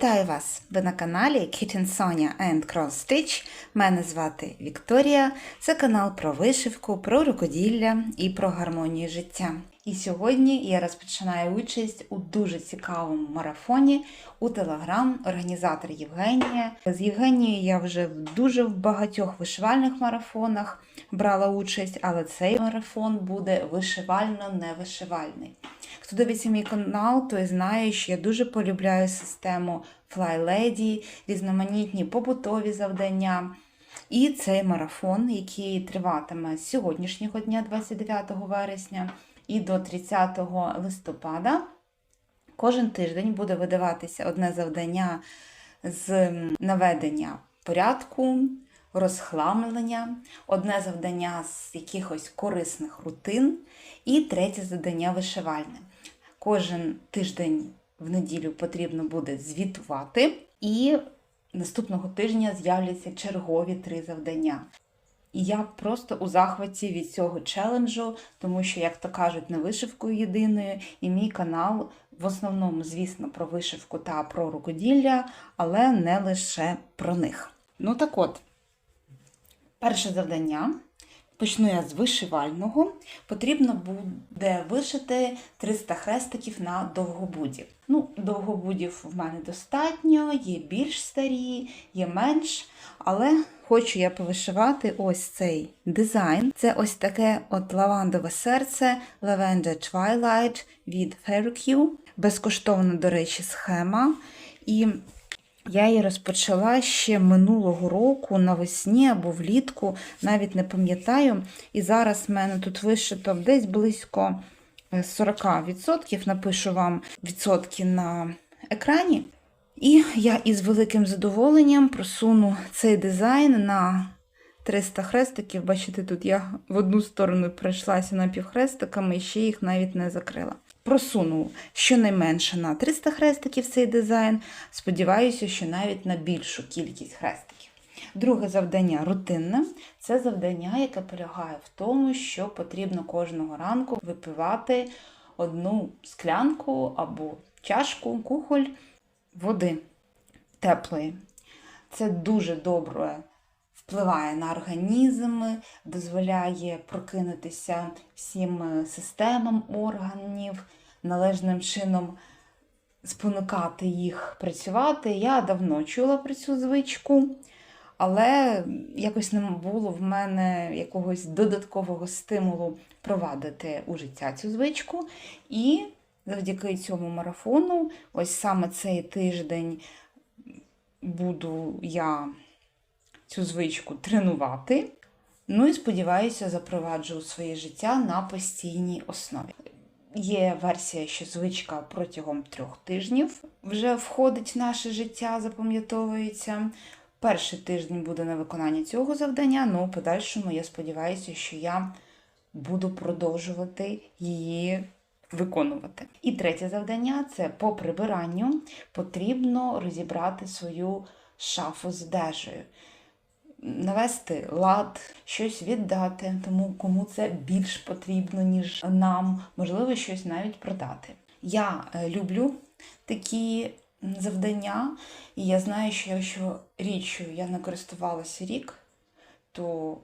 Вітаю вас! Ви на каналі Kitten Sonia and Cross Stitch. Мене звати Вікторія. Це канал про вишивку, про рукоділля і про гармонію життя. І сьогодні я розпочинаю участь у дуже цікавому марафоні у Телеграм організатор Євгенія. З Євгенією я вже в дуже в багатьох вишивальних марафонах брала участь, але цей марафон буде вишивально-невишивальний. Хто дивиться мій канал, той знає, що я дуже полюбляю систему Fly Lady, різноманітні побутові завдання. І цей марафон, який триватиме з сьогоднішнього дня, 29 вересня, і до 30 листопада, кожен тиждень буде видаватися одне завдання з наведення порядку, розхламлення, одне завдання з якихось корисних рутин, і третє завдання вишивальне. Кожен тиждень в неділю потрібно буде звітувати, і наступного тижня з'являться чергові три завдання. І я просто у захваті від цього челенджу, тому що, як то кажуть, не вишивкою єдиною, і мій канал в основному, звісно, про вишивку та про рукоділля, але не лише про них. Ну так от, перше завдання. Почну я з вишивального. Потрібно буде вишити 300 хрестиків на довгобуді. Ну, довгобудів в мене достатньо, є більш старі, є менш, але хочу я повишивати ось цей дизайн. Це ось таке от лавандове серце Lavender Twilight від Ferrocue. Безкоштовна, до речі, схема. І я її розпочала ще минулого року навесні або влітку, навіть не пам'ятаю. І зараз в мене тут вишито десь близько 40%. Напишу вам відсотки на екрані. І я із великим задоволенням просуну цей дизайн на 300 хрестиків. Бачите, тут я в одну сторону пройшлася напівхрестиками і ще їх навіть не закрила. Просуну щонайменше на 300 хрестиків цей дизайн. Сподіваюся, що навіть на більшу кількість хрестиків. Друге завдання рутинне це завдання, яке полягає в тому, що потрібно кожного ранку випивати одну склянку або чашку, кухоль води теплої. Це дуже добре впливає на організм, дозволяє прокинутися всім системам органів, належним чином спонукати їх працювати. Я давно чула про цю звичку, але якось не було в мене якогось додаткового стимулу провадити у життя цю звичку. І завдяки цьому марафону, ось саме цей тиждень буду я цю звичку тренувати. Ну і сподіваюся, запроваджу своє життя на постійній основі. Є версія, що звичка протягом трьох тижнів вже входить в наше життя, запам'ятовується. Перший тиждень буде на виконання цього завдання, але в подальшому я сподіваюся, що я буду продовжувати її виконувати. І третє завдання це по прибиранню потрібно розібрати свою шафу з одежею. Навести лад, щось віддати, тому кому це більш потрібно, ніж нам, можливо, щось навіть продати. Я люблю такі завдання, і я знаю, що якщо річчю я не користувалася рік, то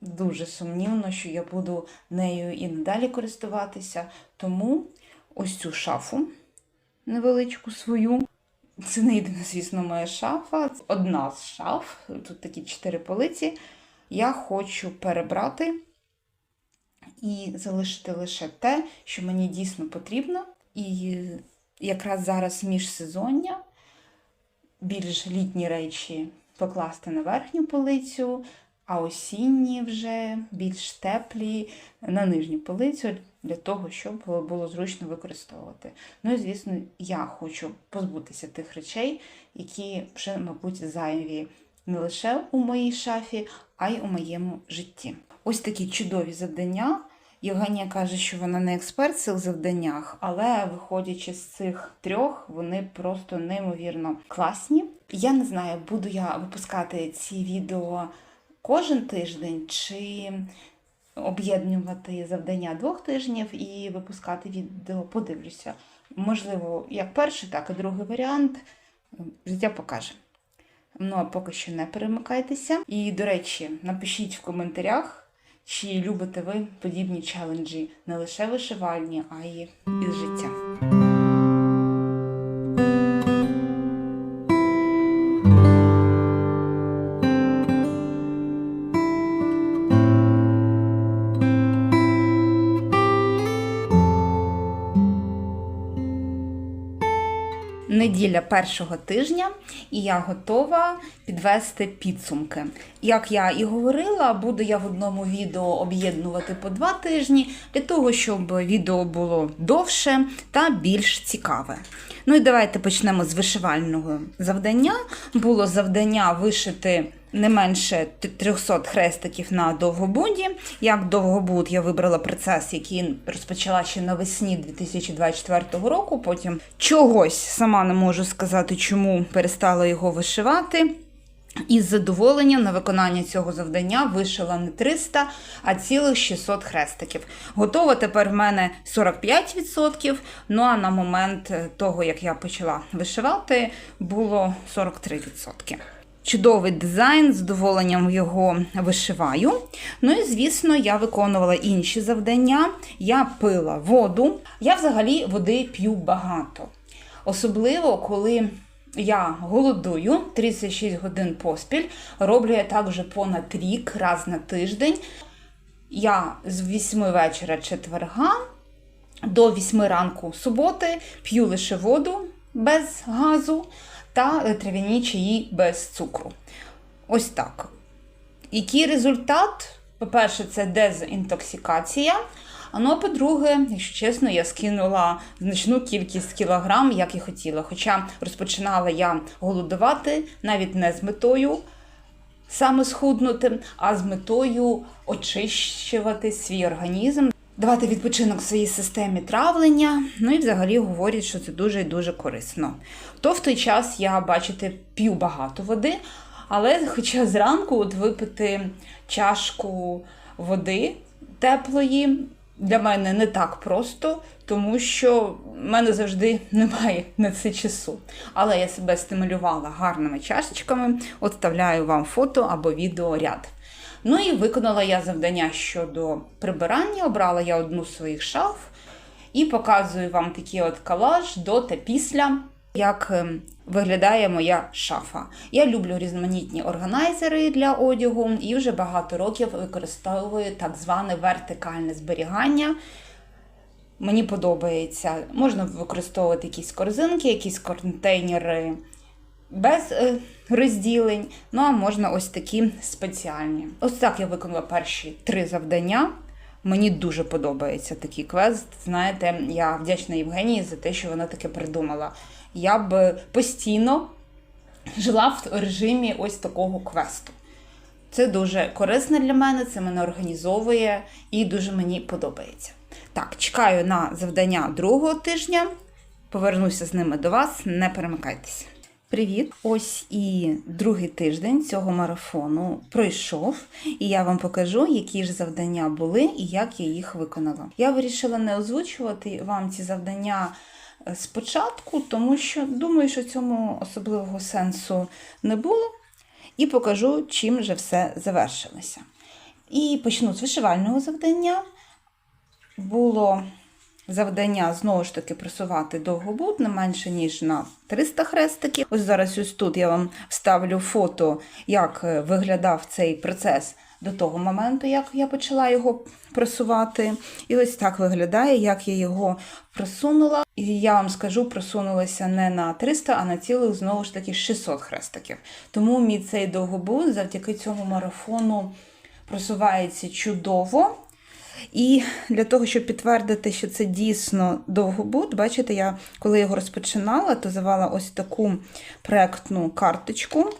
дуже сумнівно, що я буду нею і надалі користуватися. Тому ось цю шафу невеличку свою. Це не єдина, звісно, моя шафа. Одна з шаф, тут такі чотири полиці. Я хочу перебрати і залишити лише те, що мені дійсно потрібно. І якраз зараз міжсезоння більш літні речі покласти на верхню полицю, а осінні вже більш теплі на нижню полицю для того, щоб було зручно використовувати. Ну і, звісно, я хочу позбутися тих речей, які вже, мабуть, зайві не лише у моїй шафі, а й у моєму житті. Ось такі чудові завдання. Євгенія каже, що вона не експерт в цих завданнях, але виходячи з цих трьох, вони просто неймовірно класні. Я не знаю, буду я випускати ці відео кожен тиждень чи об'єднувати завдання двох тижнів і випускати відео, подивлюся. Можливо, як перший, так і другий варіант. Життя покаже. Ну, а поки що не перемикайтеся. І, до речі, напишіть в коментарях, чи любите ви подібні челенджі не лише вишивальні, а й із життя. Неділя першого тижня, і я готова підвести підсумки. Як я і говорила, буду я в одному відео об'єднувати по два тижні для того, щоб відео було довше та більш цікаве. Ну і давайте почнемо з вишивального завдання. Було завдання вишити не менше 300 хрестиків на довгобуді. Як довгобуд я вибрала процес, який розпочала ще навесні 2024 року. Потім чогось сама не можу сказати, чому перестала його вишивати. І з задоволенням на виконання цього завдання вишила не 300, а цілих 600 хрестиків. Готово тепер в мене 45%, ну а на момент того, як я почала вишивати, було 43%. Чудовий дизайн, з задоволенням його вишиваю. Ну і, звісно, я виконувала інші завдання. Я пила воду. Я взагалі води п'ю багато. Особливо, коли я голодую 36 годин поспіль, роблю я так вже понад рік, раз на тиждень. Я з 8 вечора четверга до 8 ранку суботи п'ю лише воду без газу та трав'яні чаї без цукру. Ось так. Який результат? По-перше, це дезінтоксикація. Ну, а по-друге, якщо чесно, я скинула значну кількість кілограм, як і хотіла. Хоча розпочинала я голодувати навіть не з метою саме схуднути, а з метою очищувати свій організм, давати відпочинок своїй системі травлення. Ну і взагалі говорять, що це дуже і дуже корисно. То в той час я, бачите, п'ю багато води, але хоча зранку от випити чашку води теплої для мене не так просто, тому що в мене завжди немає на це часу. Але я себе стимулювала гарними чашечками, от вставляю вам фото або відеоряд. Ну і виконала я завдання щодо прибирання, обрала я одну з своїх шаф і показую вам такий от колаж до та після. Як ем, виглядає моя шафа. Я люблю різноманітні органайзери для одягу і вже багато років використовую так зване вертикальне зберігання. Мені подобається. Можна використовувати якісь корзинки, якісь контейнери без е, розділень. Ну, а можна ось такі спеціальні. Ось так я виконала перші три завдання. Мені дуже подобається такий квест. Знаєте, я вдячна Євгенії за те, що вона таке придумала. Я б постійно жила в режимі ось такого квесту. Це дуже корисно для мене, це мене організовує і дуже мені подобається. Так, чекаю на завдання другого тижня. Повернуся з ними до вас, не перемикайтеся. Привіт! Ось і другий тиждень цього марафону пройшов, і я вам покажу, які ж завдання були і як я їх виконала. Я вирішила не озвучувати вам ці завдання е, спочатку, тому що думаю, що цьому особливого сенсу не було. І покажу, чим же все завершилося. І почну з вишивального завдання. Було завдання знову ж таки просувати довгобуд не менше, ніж на 300 хрестиків. Ось зараз ось тут я вам ставлю фото, як е, виглядав цей процес до того моменту, як я почала його просувати. І ось так виглядає, як я його просунула. І я вам скажу, просунулася не на 300, а на цілих знову ж таки 600 хрестиків. Тому мій цей довгобуд завдяки цьому марафону просувається чудово. І для того, щоб підтвердити, що це дійсно довгобуд, бачите, я коли його розпочинала, то завала ось таку проектну карточку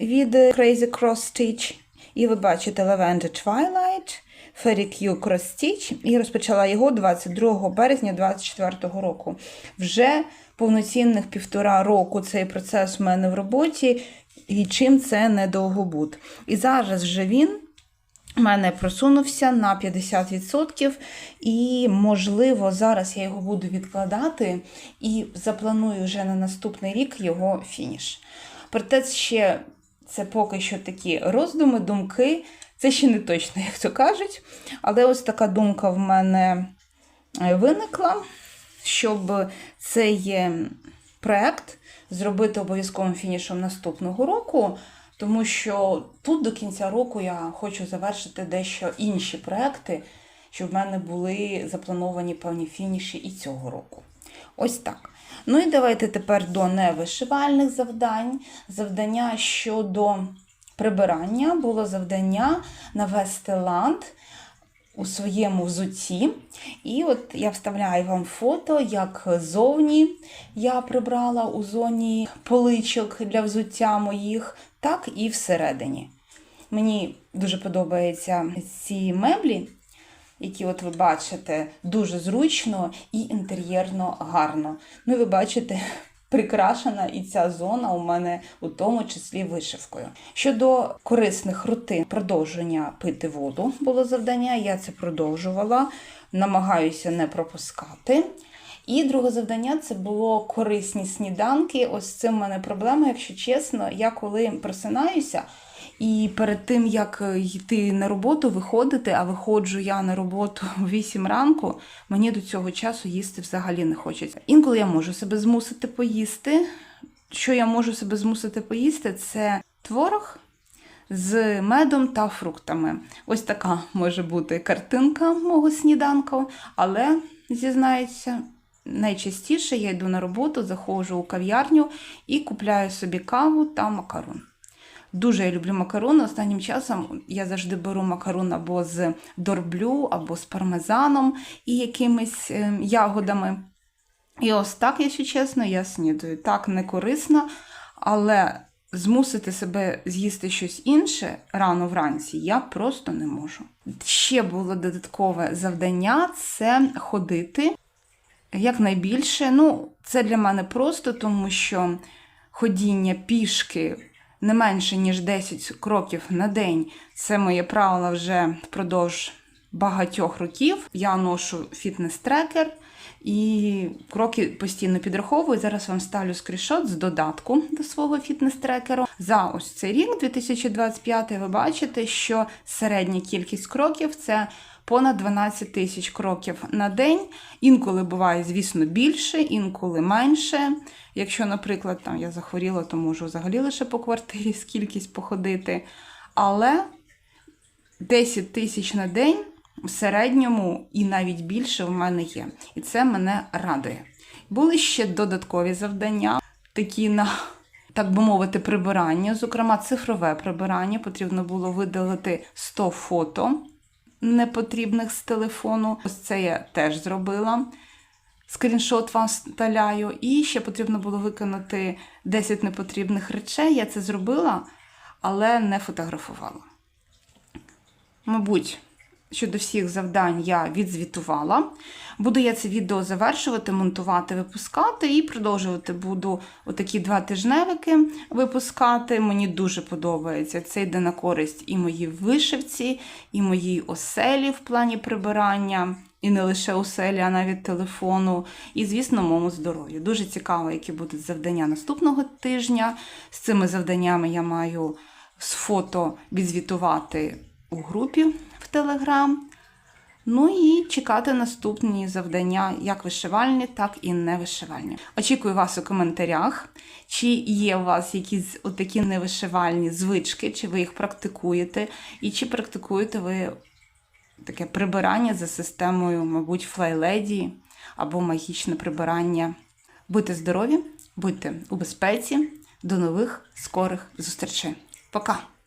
від Crazy Cross Stitch. І ви бачите Lavender Twilight, Fairy Q Cross Stitch, і розпочала його 22 березня 2024 року. Вже повноцінних півтора року цей процес в мене в роботі, і чим це не довгобуд. І зараз вже він в мене просунувся на 50%, і, можливо, зараз я його буду відкладати і запланую вже на наступний рік його фініш. Проте ще це поки що такі роздуми, думки. Це ще не точно, як то кажуть. Але ось така думка в мене е, виникла, щоб цей е, проект зробити обов'язковим фінішом наступного року. Тому що тут до кінця року я хочу завершити дещо інші проекти, щоб в мене були заплановані певні фініші і цього року. Ось так. Ну і давайте тепер до невишивальних завдань. Завдання щодо прибирання було завдання навести ланд у своєму взутті. І от я вставляю вам фото, як зовні я прибрала у зоні поличок для взуття моїх, так і всередині. Мені дуже подобаються ці меблі, які от ви бачите, дуже зручно і інтер'єрно гарно. Ну, ви бачите, прикрашена і ця зона у мене у тому числі вишивкою. Щодо корисних рутин, продовження пити воду було завдання, я це продовжувала, намагаюся не пропускати. І друге завдання це було корисні сніданки. Ось цим в мене проблема, якщо чесно. Я коли просинаюся, і перед тим як йти на роботу, виходити, а виходжу я на роботу о 8 ранку, мені до цього часу їсти взагалі не хочеться. Інколи я можу себе змусити поїсти. Що я можу себе змусити поїсти, це творог з медом та фруктами. Ось така може бути картинка мого сніданку, але зізнаюся. Найчастіше я йду на роботу, заходжу у кав'ярню і купляю собі каву та макарон. Дуже я люблю макарони. Останнім часом я завжди беру макарон або з дорблю, або з пармезаном і якимись е, ягодами. І ось так, якщо чесно, я снідаю. Так не корисно, але змусити себе з'їсти щось інше рано вранці я просто не можу. Ще було додаткове завдання це ходити якнайбільше. Ну, це для мене просто, тому що ходіння пішки не менше, ніж 10 кроків на день це моє правило вже впродовж багатьох років. Я ношу фітнес-трекер. І кроки постійно підраховую. Зараз вам ставлю скріншот з додатку до свого фітнес-трекеру. За ось цей рік, 2025, ви бачите, що середня кількість кроків це понад 12 тисяч кроків на день. Інколи буває, звісно, більше, інколи менше. Якщо, наприклад, там я захворіла, то можу взагалі лише по квартирі скількись походити. Але 10 тисяч на день в середньому і навіть більше в мене є. І це мене радує. Були ще додаткові завдання, такі на, так би мовити, прибирання, зокрема, цифрове прибирання. Потрібно було видалити 100 фото непотрібних з телефону. Ось це я теж зробила. Скріншот вам вставляю. І ще потрібно було виконати 10 непотрібних речей. Я це зробила, але не фотографувала. Мабуть, щодо всіх завдань я відзвітувала. Буду я це відео завершувати, монтувати, випускати і продовжувати буду отакі два тижневики випускати. Мені дуже подобається. Це йде на користь і моїй вишивці, і моїй оселі в плані прибирання. І не лише оселі, а навіть телефону, і, звісно, моєму здоров'ю. Дуже цікаво, які будуть завдання наступного тижня. З цими завданнями я маю з фото відзвітувати у групі в Телеграм. Ну і чекати наступні завдання, як вишивальні, так і невишивальні. Очікую вас у коментарях, чи є у вас якісь отакі невишивальні звички, чи ви їх практикуєте, і чи практикуєте ви таке прибирання за системою, мабуть, флайледі або магічне прибирання. Будьте здорові, будьте у безпеці. До нових скорих зустрічей. Пока!